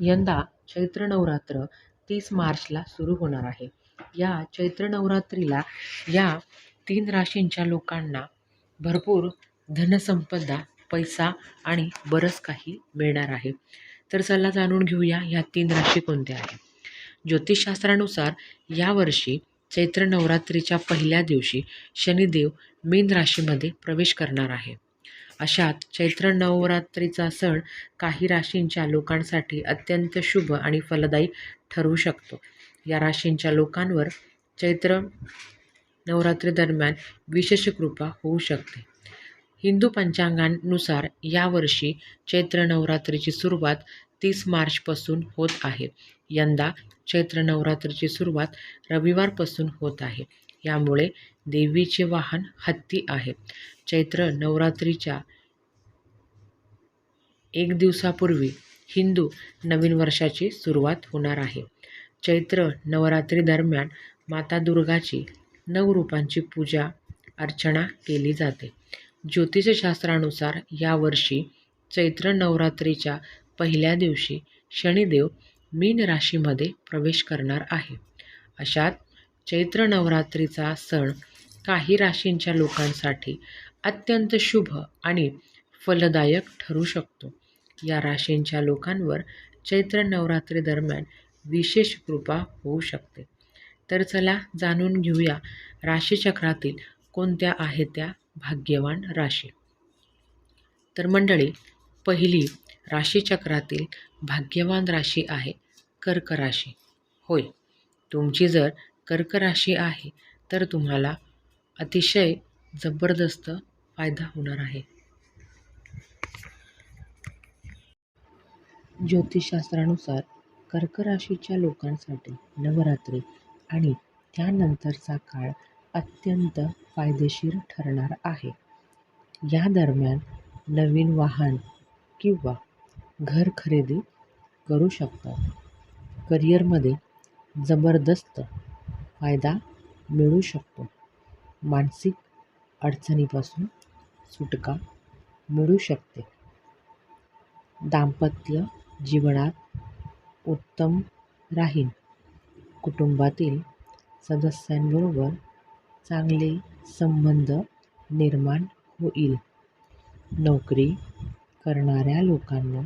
यंदा चैत्र नवरात्र तीस मार्चला सुरू होणार आहे. या चैत्र नवरात्रीला या तीन राशींच्या लोकांना भरपूर धनसंपदा पैसा आणि बरंच काही मिळणार आहे. तर चला जाणून घेऊया ह्या तीन राशी कोणत्या आहेत. ज्योतिषशास्त्रानुसार यावर्षी चैत्र नवरात्रीच्या पहिल्या दिवशी शनिदेव मीन राशीमध्ये प्रवेश करणार आहे. अशात चैत्र नवरात्रीचा सण काही राशींच्या लोकांसाठी अत्यंत शुभ आणि फलदायी ठरू शकतो. या राशींच्या लोकांवर चैत्र नवरात्रीदरम्यान विशेष कृपा होऊ शकते. हिंदू पंचांगानुसार यावर्षी चैत्र नवरात्रीची सुरुवात तीस मार्चपासून होत आहे. यंदा चैत्र नवरात्रीची सुरुवात रविवारपासून होत आहे. यामुळे देवीचे वाहन हत्ती आहे. चैत्र नवरात्रीच्या एक दिवसापूर्वी हिंदू नवीन वर्षाची सुरुवात होणार आहे. चैत्र नवरात्री दरम्यान माता दुर्गाची नऊ रूपांची पूजा अर्चना केली जाते. ज्योतिषशास्त्रानुसार यावर्षी चैत्र नवरात्रीच्या पहिल्या दिवशी शनिदेव मीन राशीमध्ये प्रवेश करणार आहे. अशात चैत्र नवरात्रीचा सण काही राशींच्या लोकांसाठी अत्यंत शुभ आणि फलदायक ठरू शकतो. या राशींच्या लोकांवर चैत्र नवरात्री दरम्यान विशेष कृपा होऊ शकते. तर चला जाणून घेऊया राशीचक्रातील कोणत्या आहेत त्या भाग्यवान राशी. तर मंडळी पहिली राशीचक्रातील भाग्यवान राशी आहे कर्क राशी. होय तुमची जर कर्क राशी आहे तर तुम्हाला अतिशय जबरदस्त फायदा होणार आहे. ज्योतिषशास्त्रानुसार कर्क राशीच्या लोकांसाठी नवरात्री आणि त्यानंतरचा काळ अत्यंत फायदेशीर ठरणार आहे. या दरम्यान नवीन वाहन किंवा घर खरेदी करू शकता. करिअरमध्ये जबरदस्त फायदा मिळू शकतो. मानसिक अडचणीपासून सुटका मिळू शकते. दाम्पत्य जीवनात उत्तम राहील कुटुंबातील सदस्यांबरोबर चांगले संबंध निर्माण होईल. नोकरी करणाऱ्या लोकांना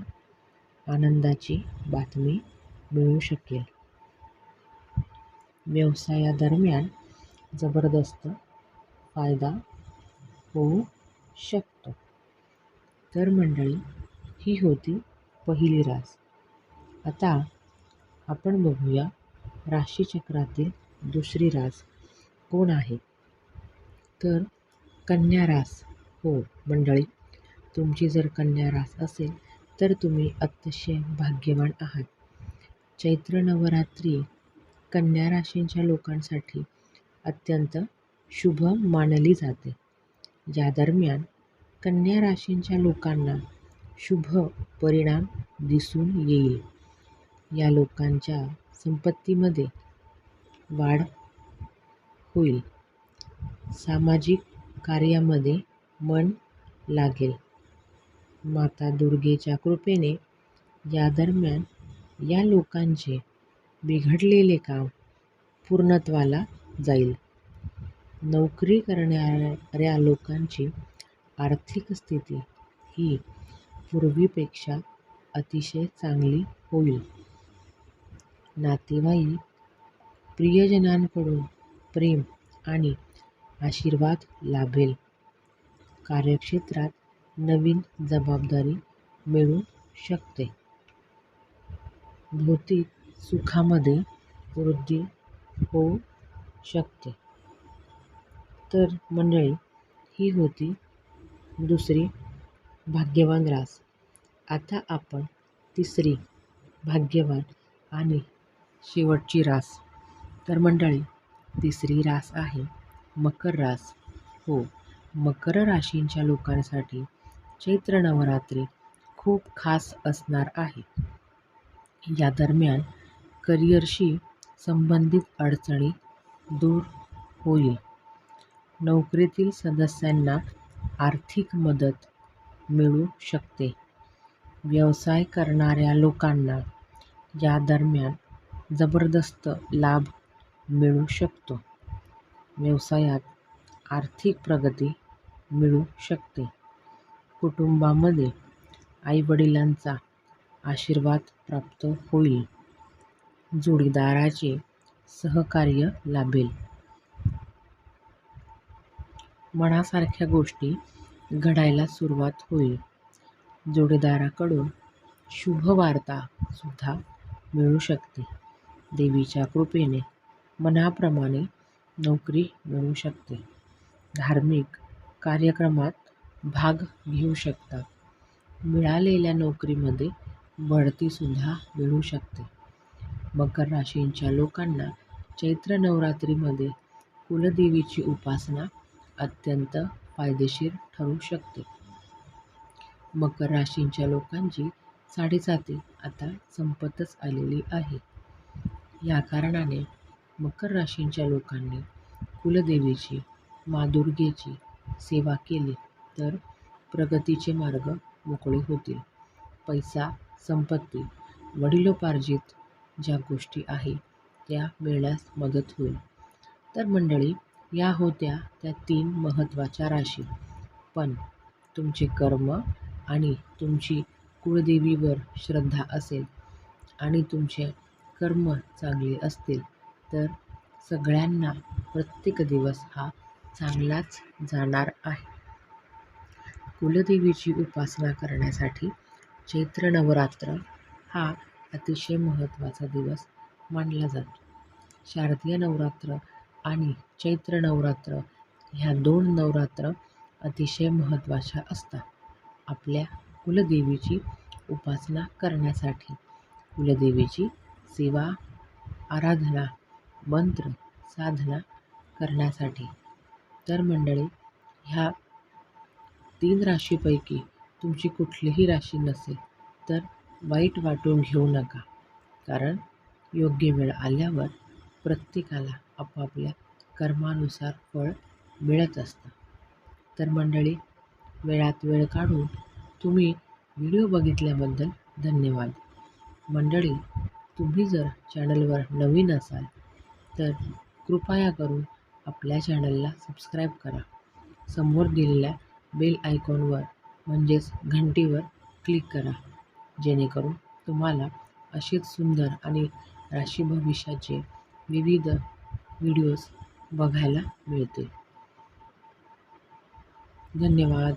आनंदाची बातमी मिळू शकेल. व्यवसायादरम्यान जबरदस्त फायदा होऊ शकतो. तर मंडळी ही होती पहिली रास. आता आपण बघूया राशीचक्रातील दुसरी रास कोण आहे? तर कन्या रास. हो मंडळी तुमची जर कन्या रास असेल तर तुम्ही अतिशय भाग्यवान आहात. चैत्र नवरात्री कन्या राशींच्या लोकांसाठी अत्यंत शुभ मानली जाते. या दरम्यान कन्या राशींच्या लोकांना शुभ परिणाम दिसून येईल. या लोकांच्या संपत्तीमध्ये वाढ होईल. सामाजिक कार्यामध्ये मन लागेल. माता दुर्गेच्या कृपेने या दरम्यान या लोकांचे बिघडलेले काम पूर्णत्वाला जाईल. नोकरी करणाऱ्या लोकांची आर्थिक स्थिती ही पूर्वीपेक्षा अतिशय चांगली होईल. नातेवाईक प्रियजनांकडून प्रेम आणि आशीर्वाद लाभेल. कार्यक्षेत्रात नवीन जबाबदारी मिळू शकते. भौतिक सुखामध्ये वृद्धी होऊ शकते. तर मंडळी ही होती दुसरी भाग्यवान रास. आता आपण तिसरी भाग्यवान आणि शेवटची रास. तर मंडळी तिसरी रास आहे मकर रास. हो मकर राशींच्या लोकांसाठी चैत्र नवरात्री खूप खास असणार आहे. या दरम्यान करिअरशी संबंधित अडचणी दूर होईल. नोकरीतील सदस्यांना आर्थिक मदत मिळू शकते. व्यवसाय करणाऱ्या लोकांना या दरम्यान जबरदस्त लाभ मिळू शकतो. व्यवसायात आर्थिक प्रगती मिळू शकते. कुटुंबामध्ये आईवडिलांचा आशीर्वाद प्राप्त होईल. जोडीदाराचे सहकार्य लाभेल. मनासारख्या गोष्टी घडायला सुरुवात होईल. जोडीदाराकडून शुभवार्ता सुद्धा मिळू शकते. देवीच्या कृपेने मनाप्रमाणे नोकरी मिळू शकते. धार्मिक कार्यक्रमात भाग घेऊ शकता. मिळालेल्या नोकरीमध्ये बढतीसुद्धा मिळू शकते. मकर राशींच्या लोकांना चैत्र नवरात्रीमध्ये कुलदेवीची उपासना अत्यंत फायदेशीर ठरू शकते. मकर राशींच्या लोकांची साडेसाती आता संपतच आलेली आहे. या कारणाने मकर राशींच्या लोकांनी कुलदेवीची मादुर्गेची सेवा केली तर प्रगतीचे मार्ग मोकळे होतील. पैसा संपत्ती वडिलोपार्जित ज्या गोष्टी आहे त्या मिळण्यास मदत होईल. तर मंडळी या होत्या त्या तीन महत्त्वाच्या राशी. पण तुमचे कर्म आणि तुमची कुळदेवीवर श्रद्धा असेल आणि तुमचे कर्म चांगले असतील तर सगळ्यांना प्रत्येक दिवस हा चांगलाच जाणार आहे. कुलदेवीची उपासना करण्यासाठी चैत्र नवरात्र हा अतिशय महत्त्वाचा दिवस मानला जातो. शारदीय नवरात्र आणि चैत्र नवरात्र ह्या दोन नवरात्र अतिशय महत्त्वाच्या असतात. आपल्या कुलदेवीची उपासना करण्यासाठी कुलदेवीची सेवा आराधना मंत्र साधना करण्यासाठी. तर मंडळी ह्या तीन राशीपैकी तुमची कुठलीही राशी नसेल तर वाईट वाटून घेऊ नका. कारण योग्य वेळ आल्यावर प्रत्येकाला आपापल्या कर्मानुसार फळ मिळत असतं. तर मंडळी वेळात वेळ काढून तुम्ही व्हिडिओ बघितल्याबद्दल धन्यवाद. मंडळी तुम्ही जर चॅनलवर नवीन असाल तर कृपया करून आपल्या चॅनलला सबस्क्राईब करा. समोर दिलेल्या बेल आयकॉनवर म्हणजेच घंटीवर क्लिक करा. जेणेकरून तुम्हाला अशीच सुंदर आणि राशी भविष्याचे विविध व्हिडिओज बघायला मिळतील. धन्यवाद.